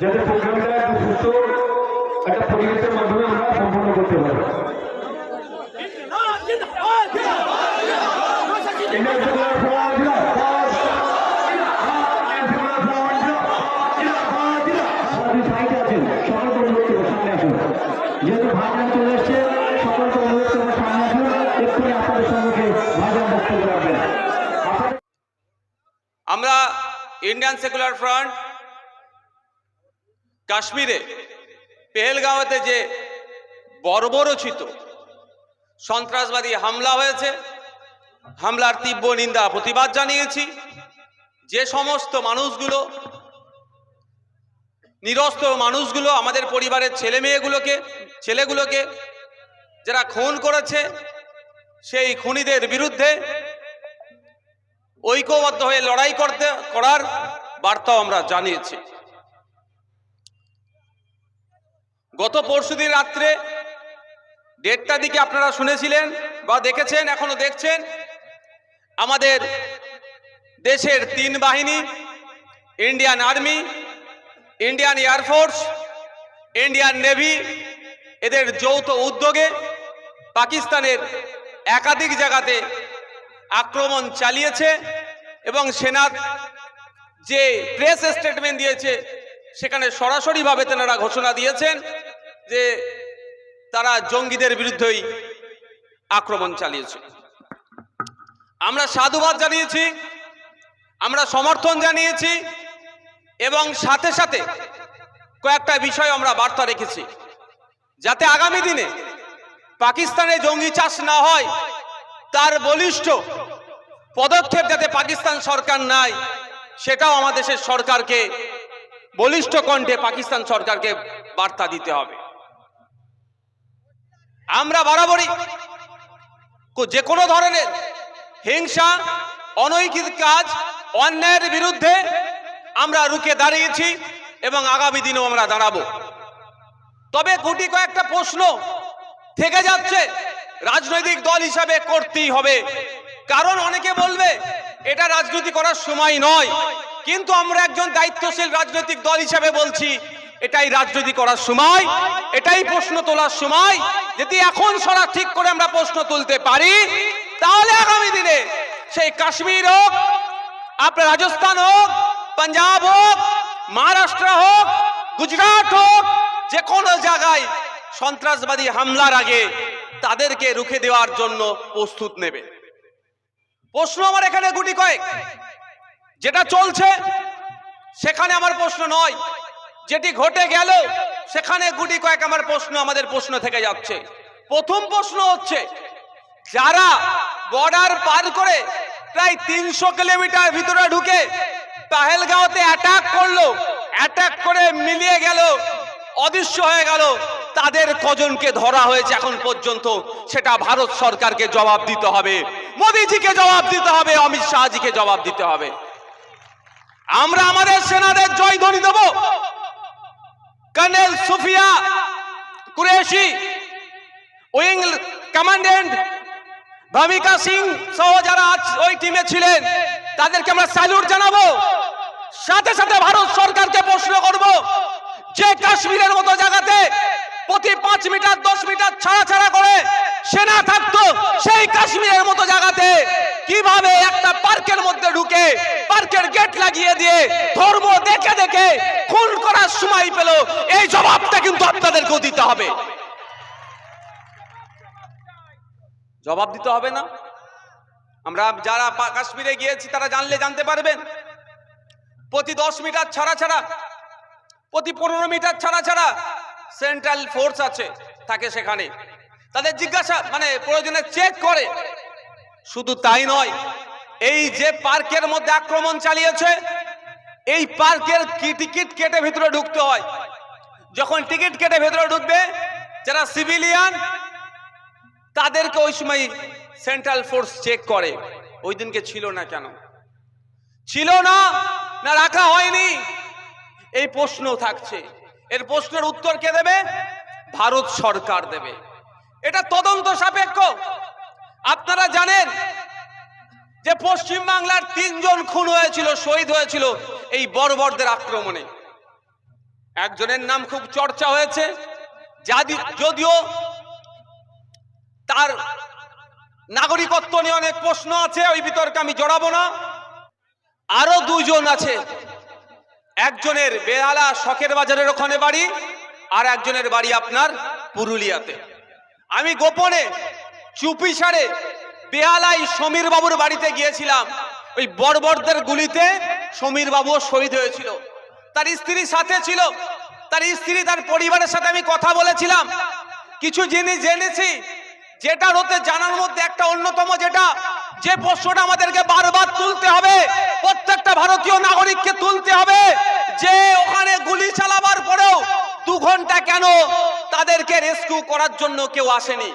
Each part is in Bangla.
যাতে প্রোগ্রামটা একটু সুস্থ একটা পরিবেশের মাধ্যমে আমরা সম্পন্ন করতে পারি। আমরা ইন্ডিয়ান সেকুলার ফ্রন্ট কাশ্মীরে পেহেলগাঁওতে যে বর্বরচিত সন্ত্রাসবাদী হামলা হয়েছে, হামলার তীব্র নিন্দা, প্রতিবাদ জানিয়েছি। যে সমস্ত মানুষগুলো নিরস্ত্র মানুষগুলো, আমাদের পরিবারের ছেলে মেয়েগুলোকে, ছেলেগুলোকে যারা খুন করেছে, সেই খুনিদের বিরুদ্ধে ঐক্যবদ্ধ হয়ে লড়াই করতে, করার বার্তাও আমরা জানিয়েছি। গত পরশুদিন রাত্রে দেড়টা দিকে আপনারা শুনেছিলেন বা দেখেছেন, এখনও দেখছেন। আমাদের দেশের তিন বাহিনী, Indian army, Indian air force Indian navy, এদের যৌথ উদ্যোগে পাকিস্তানের একাধিক জায়গাতে আক্রমণ চালিয়েছে এবং সেনার যে প্রেস স্টেটমেন্ট দিয়েছে, সেখানে সরাসরিভাবে তেনারা ঘোষণা দিয়েছেন। যে তারা জঙ্গিদের বিরুদ্ধেই আক্রমণ চালিয়েছে। আমরা সাধুবাদ জানিয়েছি, আমরা সমর্থন জানিয়েছি এবং সাথে সাথে কয়েকটা বিষয় আমরা বার্তা রেখেছি। যাতে আগামী দিনে পাকিস্তানে জঙ্গি চাষ না হয়, তার বলিষ্ঠ পদক্ষেপ যাতে পাকিস্তান সরকার নাই সেটাও আমাদের সরকারকে বলিষ্ঠ কণ্ঠে পাকিস্তান সরকারকে বার্তা দিতে হবে। আমরা বরাবরই যে কোনো ধরনের হিংসা অনৈতিক কাজ, অন্যায়ের বিরুদ্ধে আমরা রুখে দাঁড়িয়েছি এবং আগামী দিনেও আমরা দাঁড়াবো। তবে গুটি কয়েকটা প্রশ্ন থেকে যাচ্ছে। রাজনৈতিক দল হিসাবে করতেই হবে। কারণ অনেকে বলবে, এটা রাজনীতি করার সময় নয়। কিন্তু আমরা একজন দায়িত্বশীল রাজনৈতিক দল হিসাবে বলছি। এটাই রাজনীতি করার সময়, এটাই প্রশ্ন তোলার সময়। যদি এখন সরা ঠিক করে আমরা প্রশ্ন তুলতে পারি, তাহলে আগামী দিনে সেই কাশ্মীর হোক, আপনার রাজস্থান হোক, পাঞ্জাব হোক, মহারাষ্ট্র হোক, গুজরাট হোক, যে কোনো জায়গায় সন্ত্রাসবাদী হামলার আগে তাদেরকে রুখে দেওয়ার জন্য প্রস্তুত নেবে প্রশ্ন আমার এখানে গুটি কয়েক। যেটা চলছে, সেখানে আমার প্রশ্ন নয়। যেটি ঘটে গেল, সেখানে গুটি কয়েক আমার প্রশ্ন, আমাদের প্রশ্ন থেকে যাচ্ছে। প্রথম প্রশ্ন হচ্ছে, যারা বর্ডার পার করে প্রায় তিনশো কিলোমিটার ভিতরে ঢুকে পাহেলগাঁওতে অ্যাটাক করল অ্যাটাক করে মিলিয়ে গেল, অদৃশ্য হয়ে গেল, তাদের কজনকে ধরা হয়েছে এখন পর্যন্ত, সেটা ভারত সরকারকে জবাব দিতে হবে। মোদিজিকে জবাব দিতে হবে, অমিত শাহজিকে জবাব দিতে হবে। আমরা আমাদের সেনাদের জয় ধ্বনি দেব। Colonel Sofiya Qureshi wing commandant Bhumika Singh সহ যারা আজ ওই টিমে ছিলেন, তাদেরকে আমরা স্যালুট জানাব। সাথে সাথে ভারত সরকারকে প্রশ্ন করব, যে কাশ্মীরের মতো জায়গাতে প্রতি পাঁচ মিটার, দশ মিটার ছাড়া ছাড়া করে সেনা থাকতো, সেই কাশ্মীরের মতো জায়গাতে কীভাবে একটা পার্কের মধ্যে ঢুকে, পার্কের গেট লাগিয়ে দিয়ে ধর্ম দেখে দেখে খুন করার সময় পেল। এই জবাবটা কিন্তু আপনাদেরকেও দিতে হবে। জবাব দিতে হবে না? আমরা যারা কাশ্মীরে গিয়েছি, তারা জানলে জানতে পারবেন। প্রতি দশ মিটার ছাড়া ছাড়া, প্রতি পনেরো মিটার ছাড়া ছাড়া সেন্ট্রাল ফোর্স আছে, থাকে সেখানে। তাদের জিজ্ঞাসা মানে প্রয়োজনে চেক করে। শুধু তাই নয়, এই যে পার্কের মধ্যে আক্রমণ চালিয়েছে, এই পার্কের টিকিট কেটে ভিতরে ঢুকতে হয়। যখন টিকিট কেটে ভেতরে ঢুকবে, যারা সিভিলিয়ান, তাদেরকে ওই সময় সেন্ট্রাল ফোর্স চেক করে। ওই দিনকে ছিল না কেন? ছিল না না রাখা হয়নি। এই প্রশ্ন থাকছে। এর প্রশ্নের উত্তর কে দেবে? ভারত সরকার দেবে। এটা তদন্ত সাপেক্ষ। আপনারা জানেন যে পশ্চিম বাংলার তিনজন খুন হয়েছিল, শহীদ হয়েছিল এই বর্বরদের আক্রমণে। একজনের নাম খুব চর্চা হয়েছে যাদি- যদিও তার নাগরিকত্ব নিয়ে অনেক প্রশ্ন আছে, ওই বিতর্কে আমি জড়াবো না। আরও দুজন আছে, একজনের বেহালা শখের বাজারের ওখানে বাড়ি, আর একজনের বাড়ি আপনার পুরুলিয়াতে। আমি গোপনে চুপি সারে বেহালাই সমীর বাবুর বাড়িতে গিয়েছিলাম। ওই বর্বরদের গুলিতে সমীর বাবুও শহীদ হয়েছিল। তার স্ত্রী সাথে ছিল। তার স্ত্রী তার পরিবারের সাথে আমি কথা বলেছিলাম। কিছু জিনিস জেনেছি। যেটার হতে জানার মধ্যে একটা অন্যতম যেটা, যে প্রশ্নটা আমাদেরকে বারবার তুলতে হবে। প্রত্যেকটা ভারতীয় নাগরিককে তুলতে হবে যে ওখানে গুলি চালাবার পরেও দু ঘণ্টা কেন তাদেরকে রেস্কিউ করার জন্য কেউ আসেনি।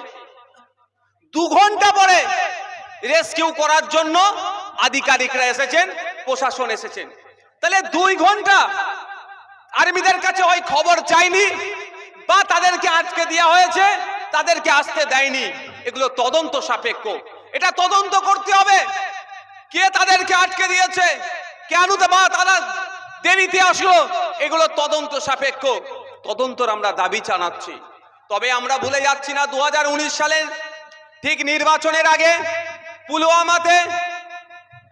দু ঘণ্টা পরে রেস্কিউ করার জন্য আধিকারিকরা এসেছেন, প্রশাসন এসেছেন। তাহলে দুই ঘণ্টা আর্মিদের কাছে ওই খবর চাইনি বা তাদেরকে আজকে দেওয়া হয়েছে, তাদেরকে আসতে দেয়নি। এগুলো তদন্ত সাপেক্ষ। এটা তদন্ত করতে হবে। কে তাদেরকে আটকে দিয়েছে কেন বা তারা দেরিতে আসলো, এগুলো তদন্ত সাপেক্ষ। তদন্তর আমরা দাবি জানাচ্ছি। তবে আমরা ভুলে যাচ্ছি না দু হাজার উনিশ সালের ঠিক নির্বাচনের আগে পুলওয়ামাতে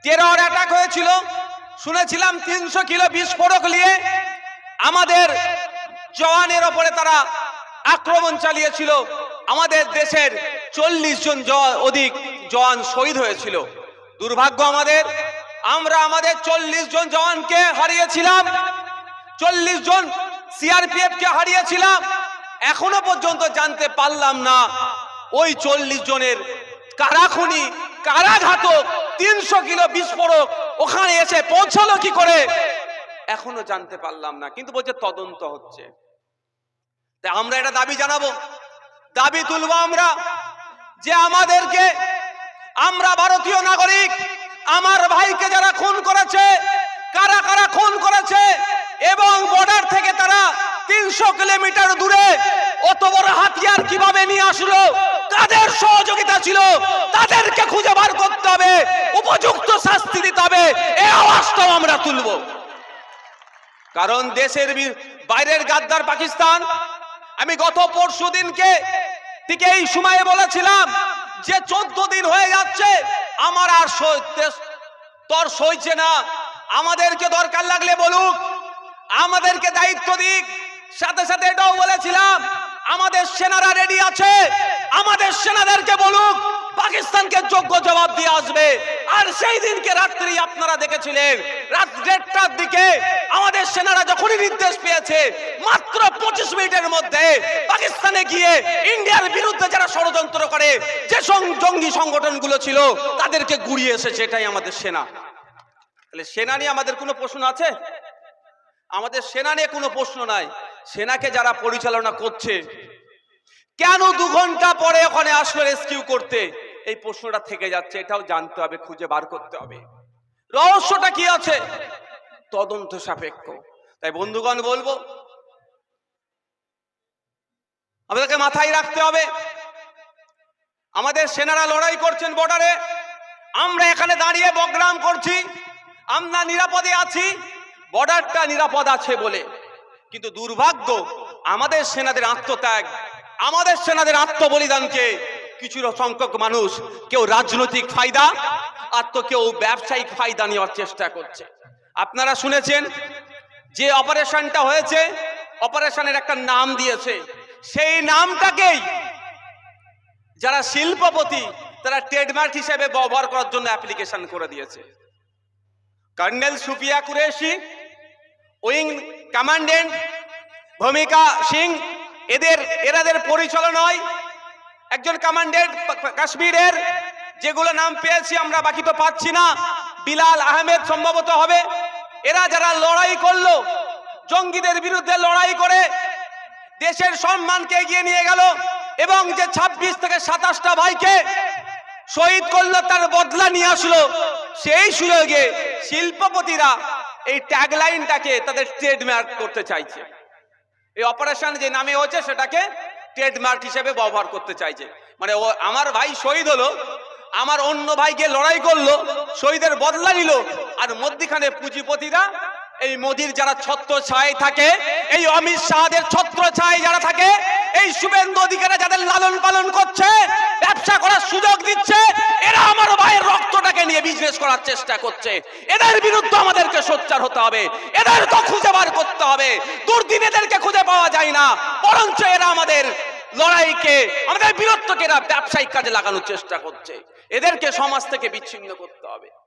টেরর অ্যাটাক হয়েছিল। শুনেছিলাম তিনশো কিলো বিস্ফোরক নিয়ে আমাদের জওয়ানের ওপরে তারা আক্রমণ চালিয়েছিল। আমাদের দেশের চল্লিশ জন অধিক জওয়ান শহীদ হয়েছিল। দুর্ভাগ্য আমাদের, আমরা আমাদের চল্লিশ জন জওয়ানকে হারিয়েছিলাম। চল্লিশ জন সিআরপিএফ কে হারিয়েছিলাম। এখনও পর্যন্ত জানতে পারলাম না ওই চল্লিশ জনের কারা খুনি, কারা ঘাতক, তিনশো কিলো বিস্ফোরক, ওখানে এসে পৌঁছালো কি করে? এখনও জানতে পারলাম না, কিন্তু বলছে তদন্ত হচ্ছে। আমরা এটা দাবি জানাব। দাবি তুলবো আমরা যে আমাদেরকে, আমরা ভারতীয় নাগরিক, আমার ভাইকে যারা খুন করেছে, কারা কারা খুন করেছে, এবং বর্ডার থেকে তারা তিনশো কিলোমিটার দূরে অত বড় হাতিয়ার কীভাবে নিয়ে আসলো? কাদের সহযোগিতা ছিল? তাদেরকে খুঁজে বার করতে হবে, উপযুক্ত শাস্তি দিতে হবে এই আওয়াজটাও আমরা তুলবো। কারণ দেশের বাইরের গাদ্দার পাকিস্তান, আমি গত পরশু দিনকে থেকে এই সময়ে বলেছিলাম যে চোদ্দ দিন হয়ে যাচ্ছে, আমার আর তর সইছে না। আমাদেরকে দরকার লাগলে বলুক, আমাদেরকে দায়িত্ব দিক। সাথে সাথে এটাও বলেছিলাম, আমাদের সেনারা রেডি আছে, আমাদের সেনাদেরকে বলুক, পাকিস্তানকে যোগ্য জবাব দিয়ে আসবে। আর সেই দিনকে রাত্রি আপনারা দেখেছিলেন, রাত দেড়টার দিকে আমাদের সেনারা যখনই নির্দেশ পেয়েছে, মাত্র পঁচিশ মিনিটের মধ্যে পাকিস্তানে গিয়ে ইন্ডিয়ার বিরুদ্ধে যারা ষড়যন্ত্র করে, যে জঙ্গি সংগঠনগুলো ছিল, তাদেরকে গুড়িয়ে এসেছে, এটাই আমাদের সেনা। তাহলে সেনা নিয়ে আমাদের কোনো প্রশ্ন আছে? আমাদের সেনা নিয়ে কোনো প্রশ্ন নাই। সেনাকে যারা পরিচালনা করছে। কেন দু ঘণ্টা পরে ওখানে আসলো রেস্কিউ করতে? এই প্রশ্নটা থেকে যাচ্ছে, এটাও জানতে হবে, খুঁজে বার করতে হবে। রহস্যটা কি আছে? তদন্ত সাপেক্ষ। তাই বন্ধুগণ বলব, আমাদেরকে মাথায় রাখতে হবে, আমাদের সেনারা লড়াই করছেন বর্ডারে আমরা এখানে দাঁড়িয়ে বগ্রাম করছি, আমরা নিরাপদে আছি বর্ডারটা নিরাপদ আছে বলে। কিন্তু দুর্ভাগ্য, আমাদের সেনাদের আত্মত্যাগ, আমাদের সেনাদের আত্মবলিদানকে কিছু সংখ্যক মানুষ, কেউ রাজনৈতিক ফায়দা আর তো কেউ ব্যবসায়িক ফায়দা নেওয়ার চেষ্টা করছে। আপনারা শুনেছেন, যে অপারেশনটা হয়েছে, অপারেশনের একটা নাম দিয়েছে। সেই নামটাকেই যারা শিল্পপতি, তারা ট্রেডমার্ক হিসেবে ব্যবহার করার জন্য অ্যাপ্লিকেশন করে দিয়েছে। Colonel Sofiya Qureshi, wing commandant Bhumika Singh এদের এরাদের পরিচালনায় একজন কমান্ডেন্ট কাশ্মীরের, যেগুলো নাম পেয়েছি আমরা, বাকি তো পাচ্ছি না। বিলাল আহমেদ সম্ভবত হবে। এরা যারা লড়াই করল, জঙ্গিদের বিরুদ্ধে লড়াই করে, দেশের সম্মানকে এগিয়ে নিয়ে গেল এবং যে ২৬ থেকে সাতাশটা ভাইকে শহীদ করল, তার বদলা নিয়ে আসলো, সেই সুযোগে শিল্পপতিরা এই ট্যাগলাইনটাকে তাদের ট্রেডমার্ক করতে চাইছে। এই অপারেশন যে নামে হয়েছে, সেটাকে ট্রেডমার্ক হিসেবে ব্যবহার করতে চাইছে। মানে আমার ভাই শহীদ হলো, আমার অন্য ভাই গিয়ে লড়াই করল, শহীদের বদলা নিল, আর মধ্যখানে পুঁজিপতিরা এই মোদির যারা ছত্র ছায় থাকে, এই অমিত শাহদের ছত্র ছায় যারা থাকে, এই শুভেন্দু অধিকারে যাদের লালন পালন করছে বিজনেস করার চেষ্টা করছে। এদের বিরুদ্ধে আমাদেরকে সোচ্চার হতে হবে। এদের তো খুঁজে বার করতে হবে। দুর্দিন এদেরকে খুঁজে পাওয়া যায় না। বরঞ্চ এরা আমাদের লড়াইকে, আমাদের বীরত্বকে এরা ব্যবসায়িক কাজে লাগানোর চেষ্টা করছে। এদেরকে সমাজ থেকে বিচ্ছিন্ন করতে হবে।